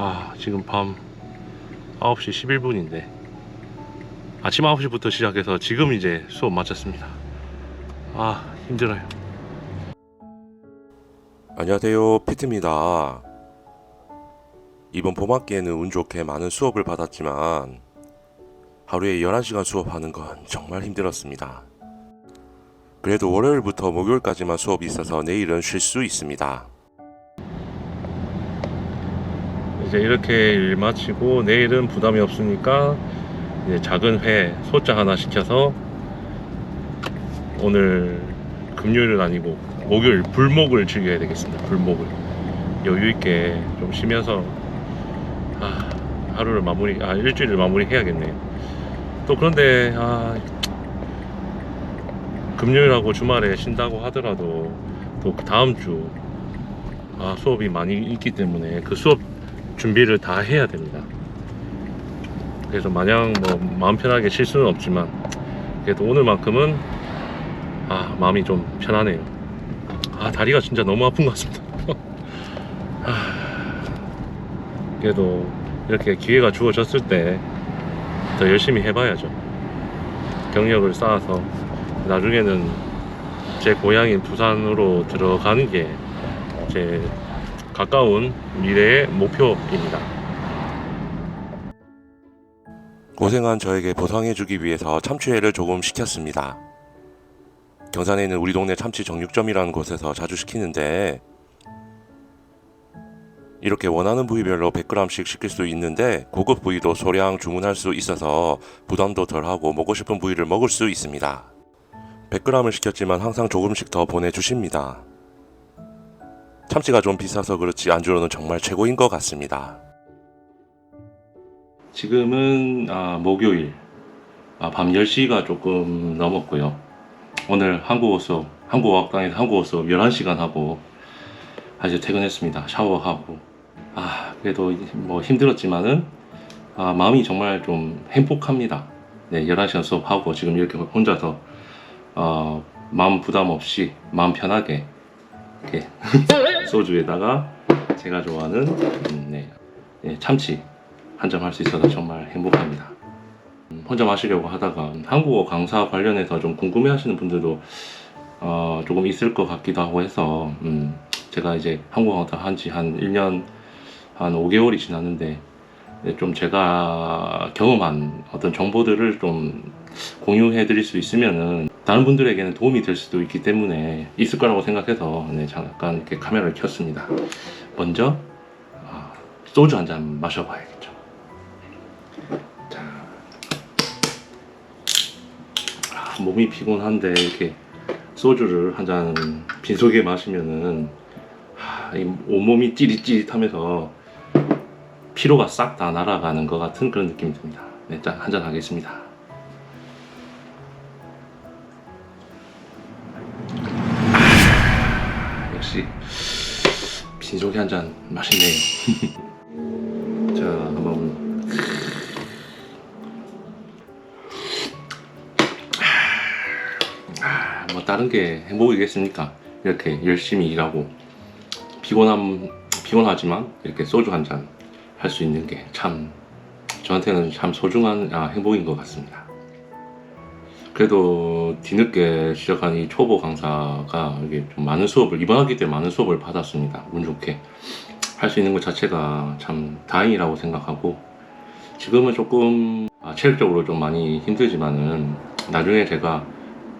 아 지금 밤 9시 11분인데 아침 9시부터 시작해서 지금 이제 수업 마쳤습니다. 아 힘들어요. 안녕하세요. 피트입니다. 이번 봄학기에는 운 좋게 많은 수업을 받았지만 하루에 11시간 수업하는 건 정말 힘들었습니다. 그래도 월요일부터 목요일까지만 수업이 있어서 내일은 쉴 수 있습니다 이제 이렇게 일 마치고 내일은 부담이 없으니까 이제 작은 회 소자 하나 시켜서 오늘 금요일은 아니고 목요일 불목을 즐겨야 되겠습니다. 불목을 여유 있게 좀 쉬면서 아, 하루를 마무리 아 일주일을 마무리 해야겠네요. 또 그런데 아 금요일하고 주말에 쉰다고 하더라도 또그 다음 주 아, 수업이 많이 있기 때문에 그 수업 준비를 다 해야 됩니다. 그래서 마냥 뭐 마음 편하게 쉴 수는 없지만 그래도 오늘만큼은 아 마음이 좀 편하네요. 아 다리가 진짜 너무 아픈 것 같습니다. 아, 그래도 이렇게 기회가 주어졌을 때 더 열심히 해봐야죠. 경력을 쌓아서 나중에는 제 고향인 부산으로 들어가는 게 제 가까운 미래의 목표입니다. 고생한 저에게 보상해주기 위해서 참치회를 조금 시켰습니다 경산에 있는 우리 동네 참치 정육점이라는 곳에서 자주 시키는데 이렇게 원하는 부위별로 100g씩 시킬 수 있는데 고급 부위도 소량 주문할 수 있어서 부담도 덜하고 먹고 싶은 부위를 먹을 수 있습니다. 100g을 시켰지만 항상 조금씩 더 보내주십니다. 참치가 좀 비싸서 그렇지 안주로는 정말 최고인 것 같습니다. 지금은 아, 목요일 아, 밤 10시가 조금 넘었고요. 오늘 한국어 수업, 한국어 학당에서 한국어 수업 11시간 하고 아주 퇴근했습니다. 샤워하고 아 그래도 뭐 힘들었지만은 아, 마음이 정말 좀 행복합니다. 네, 11시간 수업하고 지금 이렇게 혼자서 어, 마음 부담 없이 마음 편하게 이렇게 소주에다가 제가 좋아하는 음, 네, 네, 참치 한 잔 할 수 있어서 정말 행복합니다. 음, 혼자 마시려고 하다가 한국어 강사 관련해서 좀 궁금해하시는 분들도 어, 조금 있을 것 같기도 하고 해서 음, 제가 이제 한국어 강사 한지 한 1년 한 5개월이 지났는데 네, 좀 제가 경험한 어떤 정보들을 좀 공유해 드릴 수 있으면은 다른 분들에게는 도움이 될 수도 있기 때문에 있을 거라고 생각해서 네, 잠깐 이렇게 카메라를 켰습니다. 먼저 아, 소주 한 잔 마셔봐야겠죠. 자, 아, 몸이 피곤한데 이렇게 소주를 한 잔 빈속에 마시면은 하, 이 온몸이 찌릿찌릿하면서 피로가 싹 다 날아가는 것 같은 그런 느낌이 듭니다. 네, 짠, 한잔 하겠습니다. 역시 빈속에 한잔 맛있네요. 자, 한번 아, 뭐 다른 게 행복이겠습니까? 이렇게 열심히 일하고 피곤함 피곤하지만 이렇게 소주 한 잔 할 수 있는 게 참 저한테는 참 소중한 아, 행복인 것 같습니다. 그래도 뒤늦게 시작한 이 초보 강사가 이게 좀 많은 수업을 이번 학기 때 많은 수업을 받았습니다. 운 좋게 할 수 있는 것 자체가 참 다행이라고 생각하고 지금은 조금 아, 체력적으로 좀 많이 힘들지만은 나중에 제가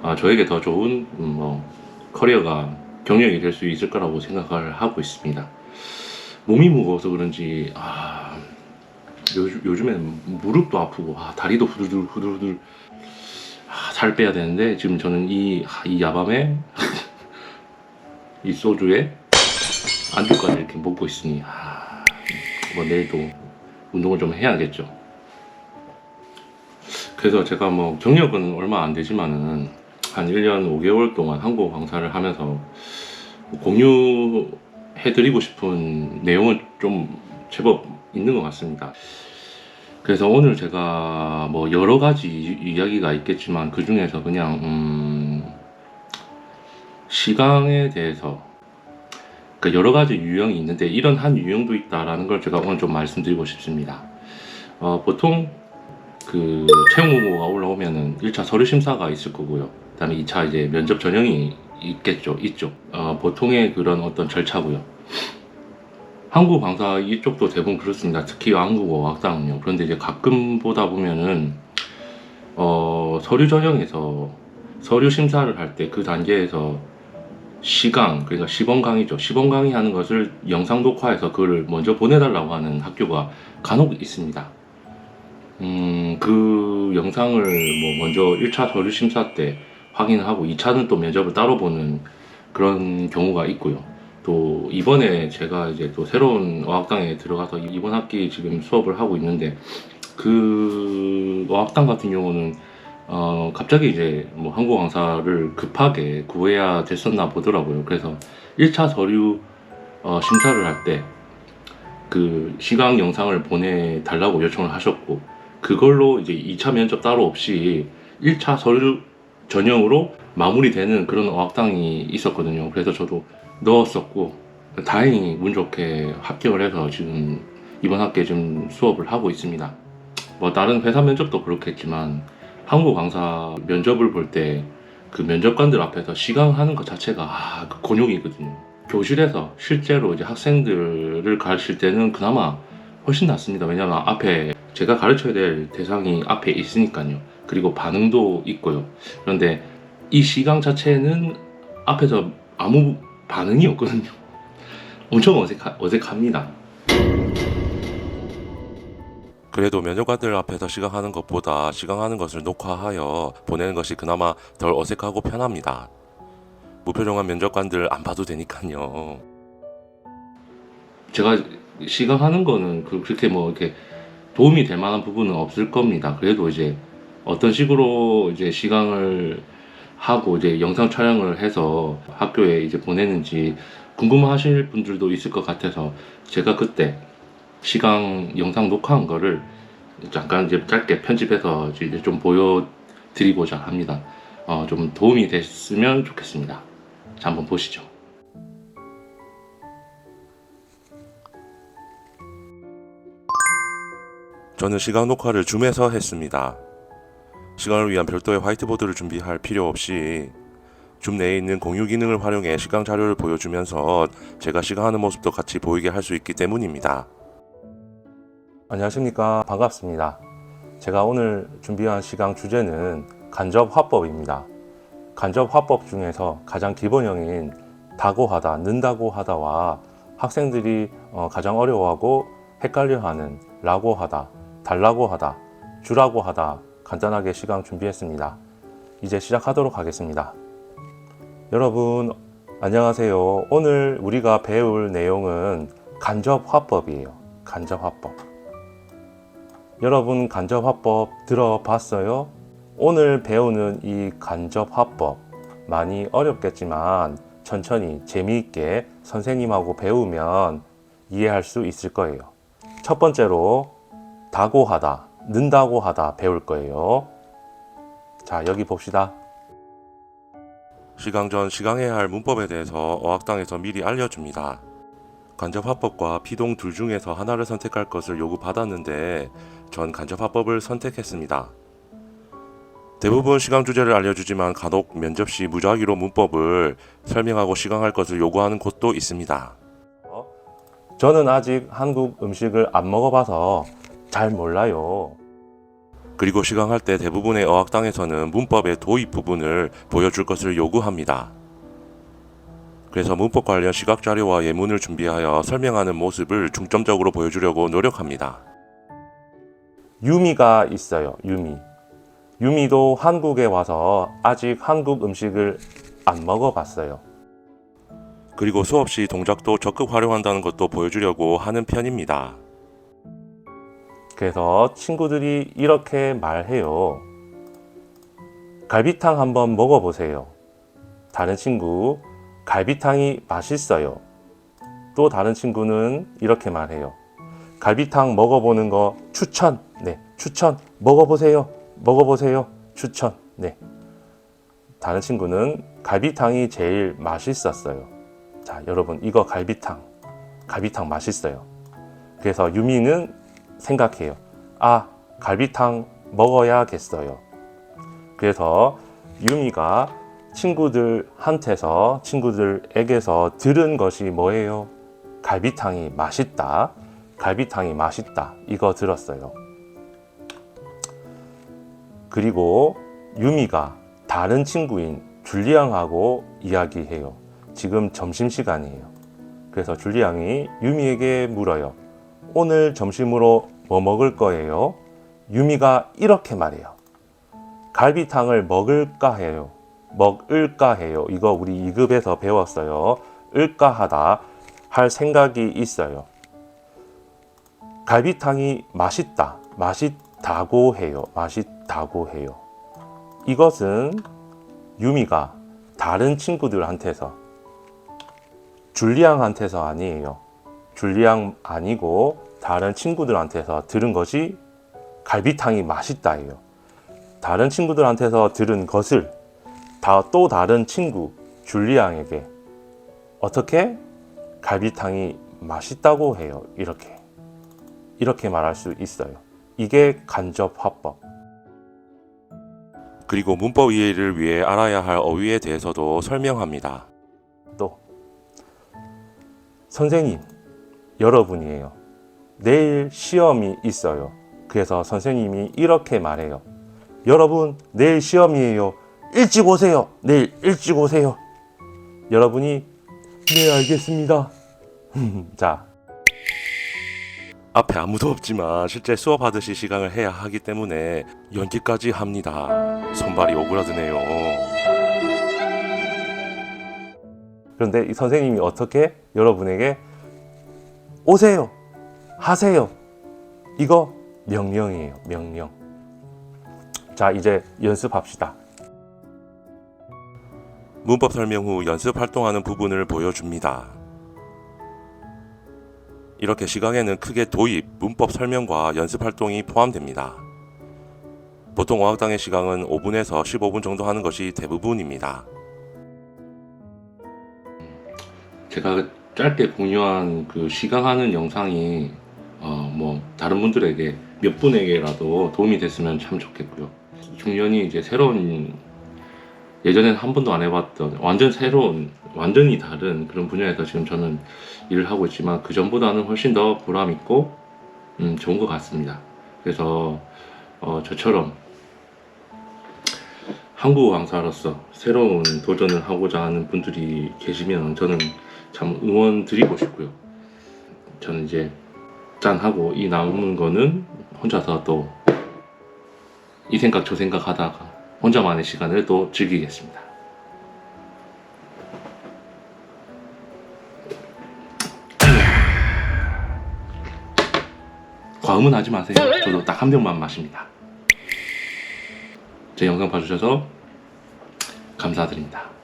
아, 저에게 더 좋은 음, 뭐 커리어가 경력이 될 수 있을 거라고 생각을 하고 있습니다. 몸이 무거워서 그런지 아, 요즘, 요즘엔 무릎도 아프고 아, 다리도 후들후들 아, 살 빼야 되는데 지금 저는 이, 아, 이 야밤에 이 소주에 안주까지 이렇게 먹고 있으니 아, 뭐 내일도 운동을 좀 해야겠죠. 그래서 제가 뭐 경력은 얼마 안 되지만은 한 1년 5개월 동안 한국어 강사를 하면서 공유해드리고 싶은 내용은 좀 제법 있는 것 같습니다. 그래서 오늘 제가 뭐 여러 가지 이- 이야기가 있겠지만 그 중에서 그냥 음, 시강에 대해서 그 여러 가지 유형이 있는데 이런 한 유형도 있다라는 걸 제가 오늘 좀 말씀드리고 싶습니다. 어, 보통 그 채용 공고가 올라오면은 1차 서류 심사가 있을 거고요. 그다음에 2차 이제 면접 전형이 있겠죠. 있죠. 어, 보통의 그런 어떤 절차고요. 한국 강사 이쪽도 대부분 그렇습니다. 특히 한국어 학당은요. 그런데 이제 가끔 보다 보면은 어, 서류 전형에서 서류 심사를 할 때 그 단계에서 시강 그러니까 시범 강의죠. 시범 강의하는 것을 영상 녹화해서 그걸 먼저 보내달라고 하는 학교가 간혹 있습니다. 음, 그 영상을 뭐 먼저 1차 서류 심사 때 확인하고 2차는 또 면접을 따로 보는 그런 경우가 있고요. 또 이번에 제가 이제 또 새로운 어학당에 들어가서 이번 학기 지금 수업을 하고 있는데 그 어학당 같은 경우는 어 갑자기 이제 뭐 한국 강사를 급하게 구해야 됐었나 보더라고요. 그래서 1차 서류 어, 심사를 할 때 그 시강 영상을 보내 달라고 요청을 하셨고 그걸로 이제 2차 면접 따로 없이 1차 서류 전형으로 마무리되는 그런 어학당이 있었거든요. 그래서 저도 넣었었고 다행히 운 좋게 합격을 해서 지금 이번 학기에 지금 수업을 하고 있습니다. 뭐 다른 회사 면접도 그렇겠지만 한국 강사 면접을 볼 때 그 면접관들 앞에서 시강하는 것 자체가 아, 그 곤욕이거든요. 교실에서 실제로 이제 학생들을 가르칠 때는 그나마 훨씬 낫습니다. 왜냐하면 앞에 제가 가르쳐야 될 대상이 앞에 있으니까요. 그리고 반응도 있고요. 그런데 이 시강 자체는 앞에서 아무 반응이 없거든요. 엄청 어색하, 어색합니다. 그래도 면접관들 앞에서 시강하는 것보다 시강하는 것을 녹화하여 보내는 것이 그나마 덜 어색하고 편합니다. 무표정한 면접관들 안 봐도 되니까요. 제가 시강하는 거는 그- 그렇게 뭐 이렇게 도움이 될 만한 부분은 없을 겁니다. 그래도 이제 어떤 식으로 이제 시강을 하고 이제 영상 촬영을 해서 학교에 이제 보내는지 궁금하실 분들도 있을 것 같아서 제가 그때 시강 영상 녹화한 거를 잠깐 이제 짧게 편집해서 이제 좀 보여드리고자 합니다. 어, 좀 도움이 됐으면 좋겠습니다. 자, 한번 보시죠. 저는 시간 녹화를 줌에서 했습니다. 시간을 위한 별도의 화이트보드를 준비할 필요 없이 줌 내에 있는 공유 기능을 활용해 시강 자료를 보여주면서 제가 시강하는 모습도 같이 보이게 할 수 있기 때문입니다. 안녕하십니까. 반갑습니다. 제가 오늘 준비한 시강 주제는 간접 화법입니다. 간접 화법 중에서 가장 기본형인 다고 하다, 는다고 하다와 학생들이 어, 가장 어려워하고 헷갈려하는 라고 하다, 달라고 하다, 주라고 하다 간단하게 시강 준비했습니다. 이제 시작하도록 하겠습니다. 여러분 안녕하세요. 오늘 우리가 배울 내용은 간접 화법이에요. 간접 화법. 여러분 간접화법 들어봤어요? 오늘 배우는 이 간접화법 많이 어렵겠지만 천천히 재미있게 선생님하고 배우면 이해할 수 있을 거예요. 첫 번째로 다고하다, 는다고 하다 배울 거예요. 자, 여기 봅시다. 시강 전 시강해야 할 문법에 대해서 어학당에서 미리 알려줍니다. 간접화법과 피동 둘 중에서 하나를 선택할 것을 요구받았는데 전 간접화법을 선택했습니다. 대부분 시강 주제를 알려주지만 간혹 면접 시 무작위로 문법을 설명하고 시강할 것을 요구하는 곳도 있습니다. 저는 아직 한국 음식을 안 먹어봐서 잘 몰라요. 그리고 시강할 때 대부분의 어학당에서는 문법의 도입 부분을 보여줄 것을 요구합니다. 그래서 문법 관련 시각 자료와 예문을 준비하여 설명하는 모습을 중점적으로 보여주려고 노력합니다. 유미가 있어요. 유미. 유미도 한국에 와서 아직 한국 음식을 안 먹어봤어요. 그리고 시 동작도 적극 활용한다는 것도 보여주려고 하는 편입니다. 그래서 친구들이 이렇게 말해요. 갈비탕 한번 먹어보세요. 다른 친구, 갈비탕이 맛있어요. 또 다른 친구는 이렇게 말해요. 갈비탕 먹어보는 거 추천. 네, 추천. 먹어보세요. 먹어보세요. 추천. 네. 다른 친구는 갈비탕이 제일 맛있었어요. 자, 여러분 이거 갈비탕, 갈비탕 맛있어요. 그래서 유미는 생각해요. 아, 갈비탕 먹어야겠어요. 그래서 유미가 친구들한테서 친구들에게서 들은 것이 뭐예요? 갈비탕이 맛있다. 갈비탕이 맛있다. 이거 들었어요. 그리고 유미가 다른 친구인 줄리앙하고 이야기해요. 지금 점심시간이에요. 그래서 줄리앙이 유미에게 물어요. 오늘 점심으로 뭐 먹을 거예요? 유미가 이렇게 말해요. 갈비탕을 먹을까 해요. 먹을까 해요. 이거 우리 2급에서 배웠어요. 을까 하다 할 생각이 있어요. 갈비탕이 맛있다. 맛있다고 해요. 맛있다고 해요. 이것은 유미가 다른 친구들한테서 줄리앙한테서 아니에요. 줄리앙 아니고 다른 친구들한테서 들은 것이 갈비탕이 맛있다예요. 다른 친구들한테서 들은 것을 다 또 다른 친구 줄리앙에게 어떻게 갈비탕이 맛있다고 해요. 이렇게 이렇게 말할 수 있어요. 이게 간접 화법. 그리고 문법 이해를 위해 알아야 할 어휘에 대해서도 설명합니다. 또 선생님 여러분이에요. 내일 시험이 있어요. 그래서 선생님이 이렇게 말해요. 여러분 내일 시험이에요. 일찍 오세요. 내일 일찍 오세요. 여러분이 네 알겠습니다. 자 앞에 아무도 없지만 실제 수업하듯이 시강을 해야 하기 때문에 연기까지 합니다. 손발이 오그라드네요. 그런데 이 선생님이 어떻게 여러분에게 오세요, 하세요. 이거 명령이에요, 명령. 자, 이제 연습합시다. 문법 설명 후 연습 활동하는 부분을 보여줍니다. 이렇게 시강에는 크게 도입, 문법 설명과 연습 활동이 포함됩니다. 보통 어학당의 시강은 5분에서 15분 정도 하는 것이 대부분입니다. 제가 짧게 공유한 그 시강하는 영상이 어 뭐 다른 분들에게 몇 분에게라도 도움이 됐으면 참 좋겠고요. 중년이 이제 새로운 예전엔 한 번도 안 해봤던 완전 새로운 완전히 다른 그런 분야에서 지금 저는 일을 하고 있지만 그 전보다는 훨씬 더 보람 있고 음, 좋은 것 같습니다. 그래서 어, 저처럼 한국 왕사로서 새로운 도전을 하고자 하는 분들이 계시면 저는 참 응원 드리고 싶고요. 저는 이제 짠 하고 이 남은 거는 혼자서 또 이 생각 저 생각 하다가 혼자만의 시간을 또 즐기겠습니다. 과음은 하지 마세요. 저도 딱 한 병만 마십니다. 제 영상 봐주셔서 감사드립니다.